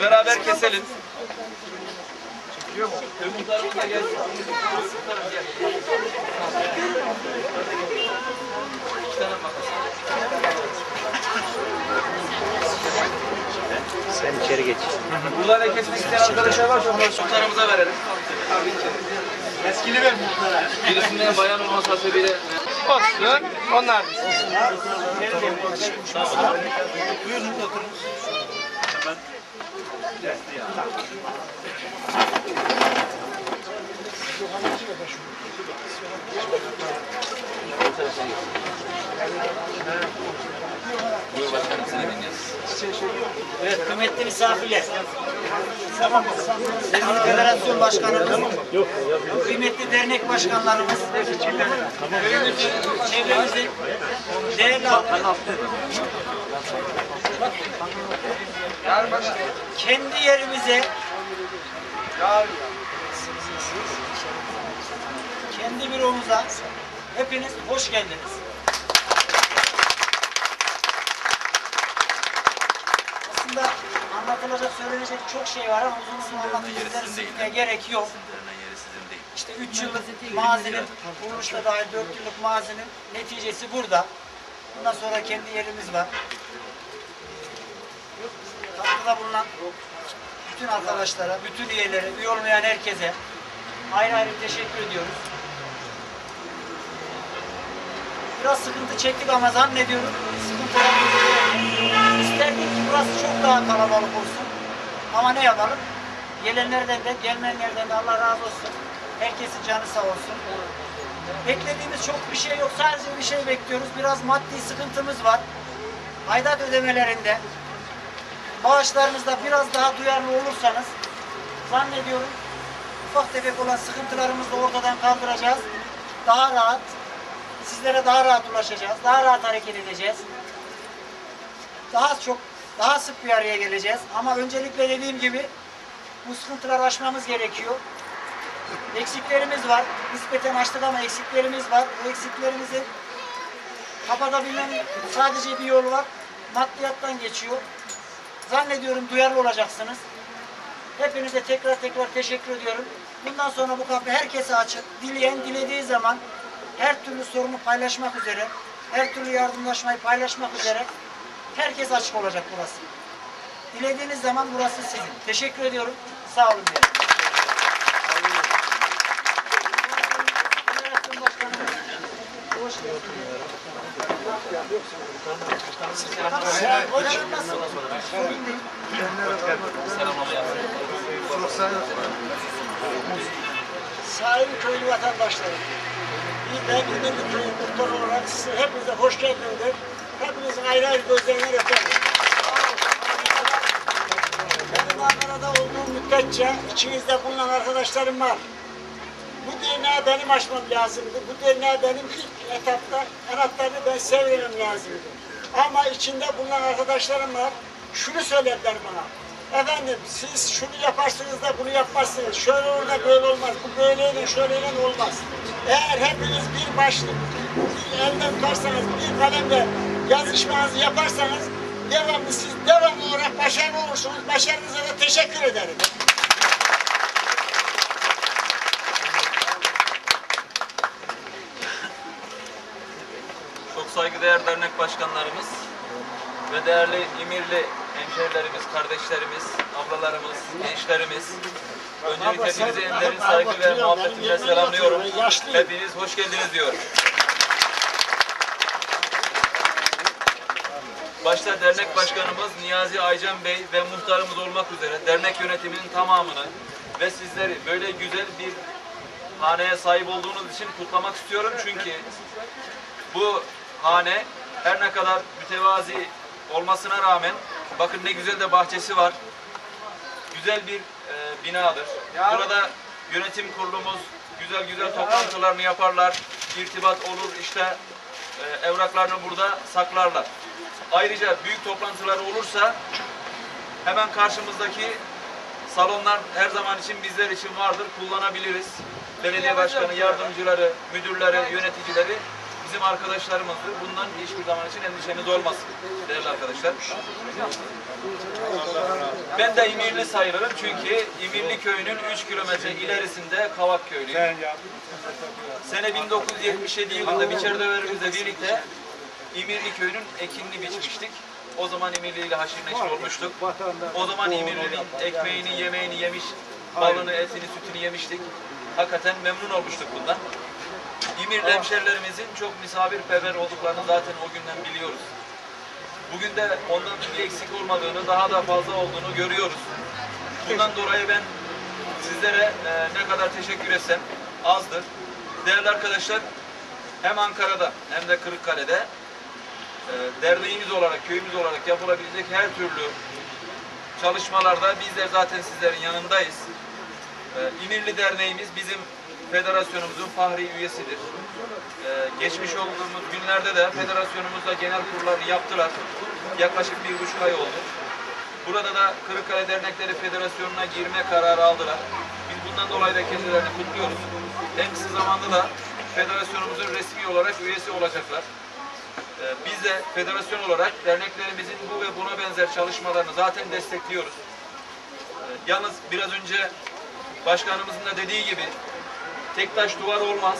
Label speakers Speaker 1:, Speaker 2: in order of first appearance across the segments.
Speaker 1: beraber keselim. Gel. İki tane makas.
Speaker 2: Sen içeri geç.
Speaker 1: Buradan kesmek isteyen arkadaşlar varsa onları sultanımıza verelim.
Speaker 3: Eskili ver muhtara.
Speaker 1: Birisinden bayan olması hasebiyle
Speaker 3: Olsun. Onlar da.
Speaker 1: Buyur başkanım seni dinliyoruz.
Speaker 4: Evet, kıymetli misafirler. Sevgili Federasyon Başkanımız, kıymetli dernek başkanlarımız, çevremizin değerli kendi yerimize kendi büromuza hepiniz hoş geldiniz. Aslında anlatılacak, söylenecek çok şey var ama uzun uzun anlatılacak gerek yok. İşte 3 yıllık mazinin, kuruluşta dahil 4 yıllık mazinin neticesi burada. Bundan sonra kendi yerimiz var. Katkıda bulunan bütün arkadaşlara, bütün üyelere, üye olmayan herkese ayrı ayrı teşekkür ediyoruz. Biraz sıkıntı çektik ama zannediyorum gördük. İsterdik ki burası çok daha kalabalık olsun. Ama ne yapalım? Gelenlerden de gelmeyenlerden de Allah razı olsun. Herkesin canı sağ olsun. Beklediğimiz çok bir şey yok. Sadece bir şey bekliyoruz. Biraz maddi sıkıntımız var. Aidat ödemelerinde bağışlarınızda biraz daha duyarlı olursanız zannediyorum ufak tefek olan sıkıntılarımızı da ortadan kaldıracağız. Daha rahat, sizlere daha rahat ulaşacağız. Daha rahat hareket edeceğiz. Daha çok, daha sık bir araya geleceğiz. Ama öncelikle dediğim gibi bu sıkıntıları aşmamız gerekiyor. Eksiklerimiz var. Nispeten açtık ama eksiklerimiz var. Bu eksiklerimizi kapatabilmenin sadece bir yolu var. Maddiyattan geçiyor. Zannediyorum duyarlı olacaksınız. Hepinize tekrar tekrar teşekkür ediyorum. Bundan sonra bu kapı herkese açık. Dileyen dilediği zaman her türlü sorunu paylaşmak üzere, her türlü yardımlaşmayı paylaşmak üzere herkes açık olacak burası. Dilediğiniz zaman burası sizin. Teşekkür ediyorum. Sağ olun diyelim. Federasyon Başkanımız, hoş geldiniz. Sayın köylü vatandaşlarım, bir ben İnönü Köyü muhtar olarak size hepinize hoş geldinizdir. Hepinizin ayrı ayrı gözlerinden öperim. Benim Ankara'da olduğum müddetçe içinizde bulunan arkadaşlarım var. Bu derneği benim açmam lazımdı. Bu derneği benim ilk etapta anahtarını ben sevmem lazımdı. Ama içinde bulunan arkadaşlarım var. Şunu söylediler bana. Efendim siz şunu yaparsınız da bunu yapmazsınız. Şöyle olur da böyle olmaz. Bu böyleyle şöyleyle olmaz. Eğer hepiniz bir başlık, elden tutarsanız, bir kalemle yazışmanızı yaparsanız devamlı siz devamlı olarak başarılı olursunuz. Başarınıza da teşekkür ederim.
Speaker 1: Saygıdeğer dernek başkanlarımız ve değerli İmirli hemşehrilerimiz, kardeşlerimiz, ablalarımız, gençlerimiz. Öncelikle hepinizi en derin saygı ve muhabbetimle selamlıyorum. Hepiniz hoş geldiniz diyorum. Başta dernek başkanımız Niyazi Aycan Bey ve muhtarımız olmak üzere dernek yönetiminin tamamını ve sizleri böyle güzel bir haneye sahip olduğunuz için kutlamak istiyorum. Çünkü bu hane her ne kadar mütevazi olmasına rağmen bakın ne güzel de bahçesi var. Güzel bir e, binadır. Burada yönetim kurulumuz güzel güzel toplantılarını yaparlar. İrtibat olur işte e, evraklarını burada saklarlar. Ayrıca büyük toplantılar olursa hemen karşımızdaki salonlar her zaman için bizler için vardır. Kullanabiliriz. Belediye başkanı, yardımcıları, müdürleri, yöneticileri bizim arkadaşlarımızdır. Bundan hiçbir zaman için endişeniz olmasın değerli arkadaşlar. Ben de İmirli sayılırım çünkü İmirli köyünün 3 kilometre ilerisinde Kavak köylüyüm. Sene 1977 yılında biçer döverimizle birlikte İmirli köyünün ekinini biçmiştik. O zaman İmirli ile haşir neşir olmuştuk. O zaman İmirli'nin ekmeğini, yemeğini yemiş, balını, etini, sütünü yemiştik. Hakikaten memnun olmuştuk bundan. İmirli hemşerilerimizin çok misafirperver olduklarını zaten o günden biliyoruz. Bugün de ondan bir eksik olmadığını, daha da fazla olduğunu görüyoruz. Bundan dolayı ben sizlere e, ne kadar teşekkür etsem azdır. Değerli arkadaşlar, hem Ankara'da hem de Kırıkkale'de e, derneğimiz olarak, köyümüz olarak yapılabilecek her türlü çalışmalarda bizler zaten sizlerin yanındayız. E, İmirli Derneğimiz bizim federasyonumuzun fahri üyesidir. E, geçmiş olduğumuz günlerde de federasyonumuzla genel kurullarını yaptılar. Yaklaşık bir buçuk ay oldu. Burada da Kırıkkale Dernekleri Federasyonu'na girme kararı aldılar. Biz bundan dolayı da kendilerini kutluyoruz. En kısa zamanda da federasyonumuzun resmi olarak üyesi olacaklar. Ee, Biz de federasyon olarak derneklerimizin bu ve buna benzer çalışmalarını zaten destekliyoruz. Ee, Yalnız biraz önce başkanımızın da dediği gibi tek taş duvar olmaz.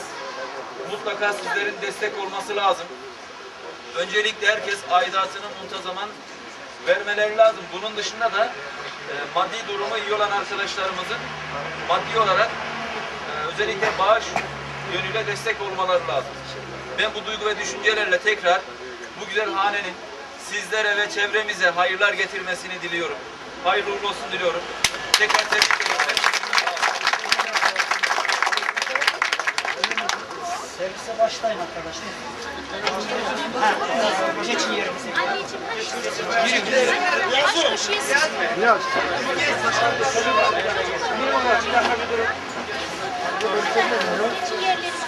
Speaker 1: Mutlaka sizlerin destek olması lazım. Öncelikle herkes aidatını muntazaman vermeleri lazım. Bunun dışında da e, maddi durumu iyi olan arkadaşlarımızın maddi olarak e, özellikle bağış yönüyle destek olmaları lazım. Ben bu duygu ve düşüncelerle tekrar bu güzel hanenin sizlere ve çevremize hayırlar getirmesini diliyorum. Hayırlı uğurlu olsun diliyorum. Tekrar tebrik ederim.
Speaker 4: Servise başlayın arkadaşlar. Ha, geçin yerimize.
Speaker 2: Anneciğim hadi. Aşkım şu yesin. Geçin yerlerine.